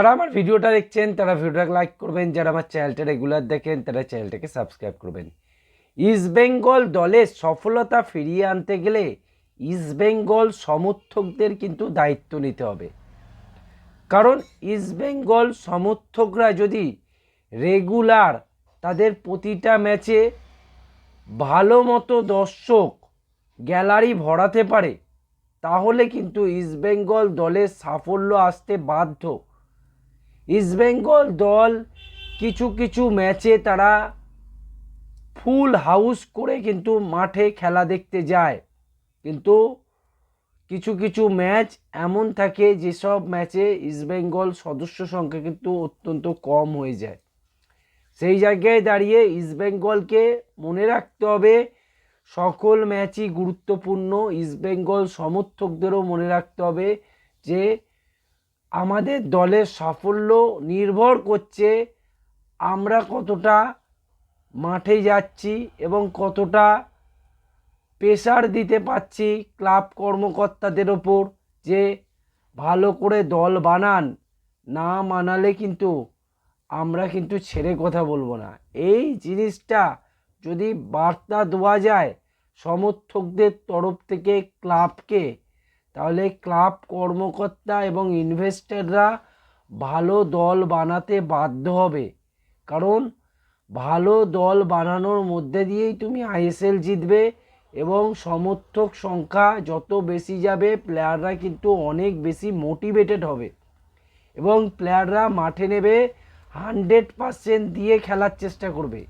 যারা আমার ভিডিওটা দেখছেন, তারা ভিডিওটাকে লাইক করবেন। যারা আমার চ্যানেলটা রেগুলার দেখেন, তারা চ্যানেলটাকে সাবস্ক্রাইব করবেন। ইস্ট বেঙ্গল দলের সফলতা ফিরিয়ে আনতে গেলে ইস্ট বেঙ্গল সমর্থকদের কিন্তু দায়িত্ব নিতে হবে। কারণ ইস্ট বেঙ্গল সমর্থকরা যদি রেগুলার তাদের প্রতিটা ম্যাচে ভালো মতো দর্শক গ্যালারি ভরাতে পারে, তাহলে কিন্তু ইস্টবেঙ্গল দলের সাফল্য আসতে বাধ্য। ইস্টবেঙ্গল দল কিছু কিছু ম্যাচে তারা ফুল হাউস করে কিন্তু মাঠে খেলা দেখতে যায়। কিন্তু কিছু কিছু ম্যাচ এমন থাকে যেসব ম্যাচে ইস্টবেঙ্গল সদস্য সংখ্যা কিন্তু অত্যন্ত কম হয়ে যায়। সেই জায়গায় দাঁড়িয়ে ইস্টবেঙ্গলকে মনে রাখতে হবে, সকল ম্যাচই গুরুত্বপূর্ণ। ইস্টবেঙ্গল সমর্থকদেরও মনে রাখতে হবে যে আমাদের দলের সাফল্য নির্ভর করছে আমরা কতটা মাঠে যাচ্ছি এবং কতটা প্রেশার দিতে পারছি ক্লাব কর্মকর্তাদের ওপর যে ভালো করে দল বানান, না মানালে কিন্তু আমরা কিন্তু ছেড়ে কথা বলব না। এই জিনিসটা যদি বার্তা দেওয়া যায় সমর্থকদের তরফ থেকে ক্লাবকে তাহলে ক্লাব কর্মকর্তা এবং ইনভেস্টররা ভালো দল বানাতে বাধ্য হবে। কারণ ভালো দল বানানোর মধ্যে দিয়েই তুমি আইএসএল জিতবে এবং সমর্থক সংখ্যা যত বেশি যাবে প্লেয়াররা কিন্তু অনেক বেশি মোটিভেটেড হবে। এবং প্লেয়াররা মাঠে নেবে হান্ড্রেড পারসেন্ট দিয়ে খেলার চেষ্টা করবে।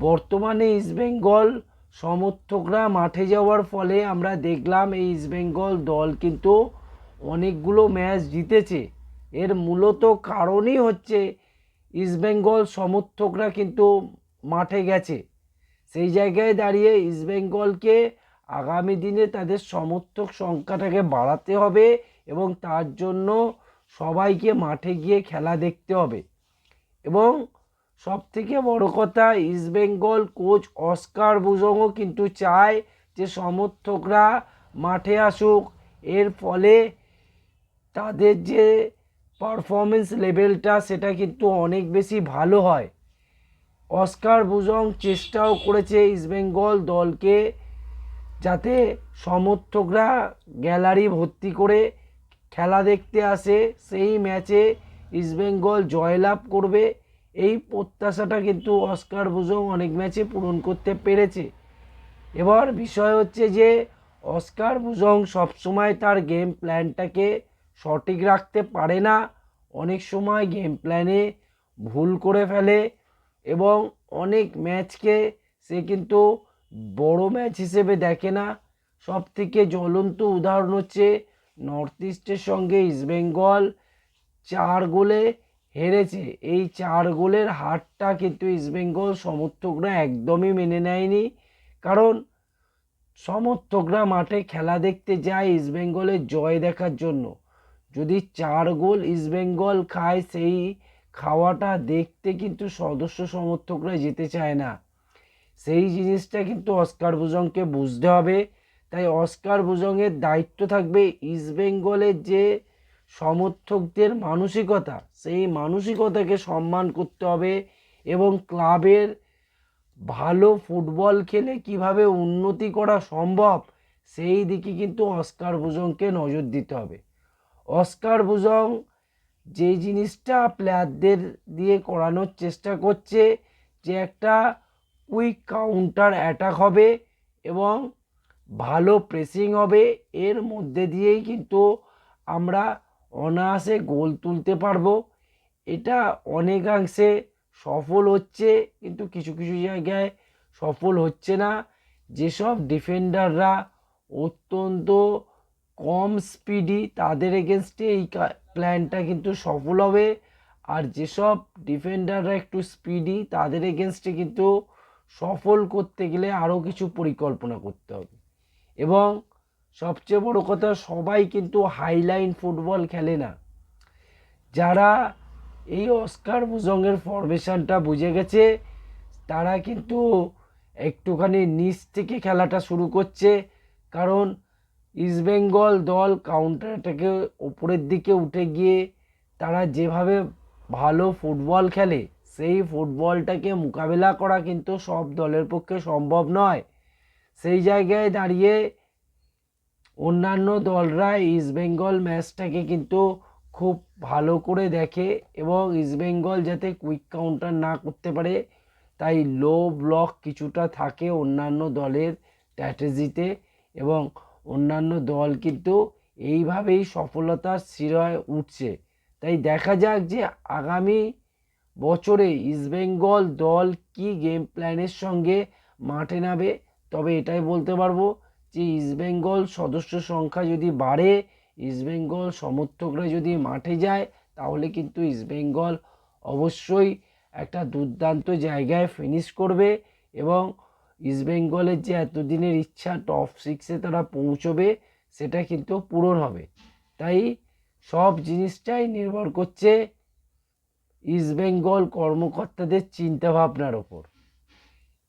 বর্তমানে ইস্টবেঙ্গল সমর্থকরা মাঠে যাওয়ার ফলে আমরা দেখলাম এই ইস্টবেঙ্গল দল কিন্তু অনেকগুলো ম্যাচ জিতেছে। এর মূলত কারণই হচ্ছে ইস্টবেঙ্গল সমর্থকরা কিন্তু মাঠে গেছে। সেই জায়গায় দাঁড়িয়ে ইস্টবেঙ্গলকে আগামী দিনে তাদের সমর্থক সংখ্যাটাকে বাড়াতে হবে এবং তার জন্য সবাইকে মাঠে গিয়ে খেলা দেখতে হবে। এবং সব থেকে বড় কথা ইস্টবেঙ্গল কোচ অস্কার বুজংও কিন্তু চায় যে সমর্থকরা মাঠে আসুক। এর ফলে তাদের যে পারফরমেন্স লেভেলটা সেটা কিন্তু অনেক বেশি ভালো হয়। অস্কার বুজং চেষ্টাও করেছে ইস্টবেঙ্গল দলকে যাতে সমর্থকরা গ্যালারি ভর্তি করে খেলা দেখতে আসে। সেই ম্যাচে ইস্টবেঙ্গল জয়লাভ করবে। এই প্রত্যাশাটা কিন্তু অস্কার বুজং অনেক ম্যাচে পূরণ করতে পেরেছে। এবার বিষয় হচ্ছে যে, অস্কার বুজং সবসময় তার গেম প্ল্যানটাকে সঠিক রাখতে পারে না। অনেক সময় গেম প্ল্যানে ভুল করে ফেলে এবং অনেক ম্যাচকে সে কিন্তু বড় ম্যাচ হিসেবে দেখে না। সব থেকে জ্বলন্ত উদাহরণ হচ্ছে নর্থ ইস্টের সঙ্গে ইস্টবেঙ্গল চার গোলে হেরেছে। এই চার গোলের হারটা কিন্তু ইস্টবেঙ্গল সমর্থকরা একদমই মেনে নেয়নি। কারণ সমর্থকরা মাঠে খেলা দেখতে যায় ইস্টবেঙ্গলের জয় দেখার জন্য। যদি চার গোল ইস্টবেঙ্গল খায়, সেই খাওয়াটা দেখতে কিন্তু সদস্য সমর্থকরা যেতে চায় না। সেই জিনিসটা কিন্তু অস্কার বুজংকে বুঝতে হবে। তাই অস্কার বুজংয়ের দায়িত্ব থাকবে ইস্টবেঙ্গলের যে সমর্থকদের মানসিকতা, সেই মানসিকতাকে সম্মান করতে হবে এবং ক্লাবের ভালো ফুটবল খেলে কীভাবে উন্নতি করা সম্ভব, সেই দিকে কিন্তু অস্কার বুজংকে নজর দিতে হবে। অস্কার বুজং যে জিনিসটা প্লেয়ারদের দিয়ে করানোর চেষ্টা করছে যে একটা কুইক কাউন্টার অ্যাটাক হবে এবং ভালো প্রেসিং হবে, এর মধ্যে দিয়েই কিন্তু আমরা অনায়াসে গোল তুলতে পারব। এটা অনেকাংশে সফল হচ্ছে, কিন্তু কিছু কিছু জায়গায় সফল হচ্ছে না। যেসব ডিফেন্ডাররা অত্যন্ত কম স্পিডি তাদের এগেনস্টে এই প্ল্যানটা কিন্তু সফল হবে। আর যেসব ডিফেন্ডাররা একটু স্পিডি তাদের এগেনস্টে কিন্তু সফল করতে গেলে আরও কিছু পরিকল্পনা করতে হবে। এবং সবচেয়ে বড় কথা, সবাই কিন্তু হাইলাইন ফুটবল খেলে না। যারা এই অস্কার বুজংয়ের ফরমেশনটা বুঝে গেছে, তারা কিন্তু একটুখানি নিচ থেকে খেলাটা শুরু করছে, কারণ ইস্টবেঙ্গল দল কাউন্টার অ্যাটাকে ওপরের দিকে উঠে গিয়ে তারা যেভাবে ভালো ফুটবল খেলে, সেই ফুটবলটাকে মোকাবেলা করা কিন্তু সব দলের পক্ষে সম্ভব নয়। সেই জায়গায় দাঁড়িয়ে অন্যান্য দলরা ইস্টবেঙ্গল ম্যাচটাকে কিন্তু খুব ভালো করে দেখে এবং ইস্টবেঙ্গল যাতে কুইক কাউন্টার না করতে পারে, তাই লো ব্লক কিছুটা থাকে অন্যান্য দলের স্ট্র্যাটেজিতে এবং অন্যান্য দল কিন্তু এইভাবেই সফলতার শিরায় উঠছে। তাই দেখা যাক যে আগামী বছরে ইস্টবেঙ্গল দল কি গেম প্ল্যানের সঙ্গে মাঠে নামে তবে এটাই বলতে পারব যে ইস্টবেঙ্গল সদস্য সংখ্যা যদি বাড়ে ইস্টবেঙ্গল সমর্থকরা যদি মাঠে যায়, তাহলে কিন্তু ইস্টবেঙ্গল অবশ্যই একটা দুর্দান্ত জায়গায় ফিনিশ করবে এবং ইস্টবেঙ্গলের যে এতদিনের ইচ্ছা টপ সিক্সে তারা পৌঁছবে, সেটা কিন্তু পূরণ হবে। তাই সব জিনিসটাই নির্ভর করছে ইস্টবেঙ্গল কর্মকর্তাদের চিন্তাভাবনার ওপর।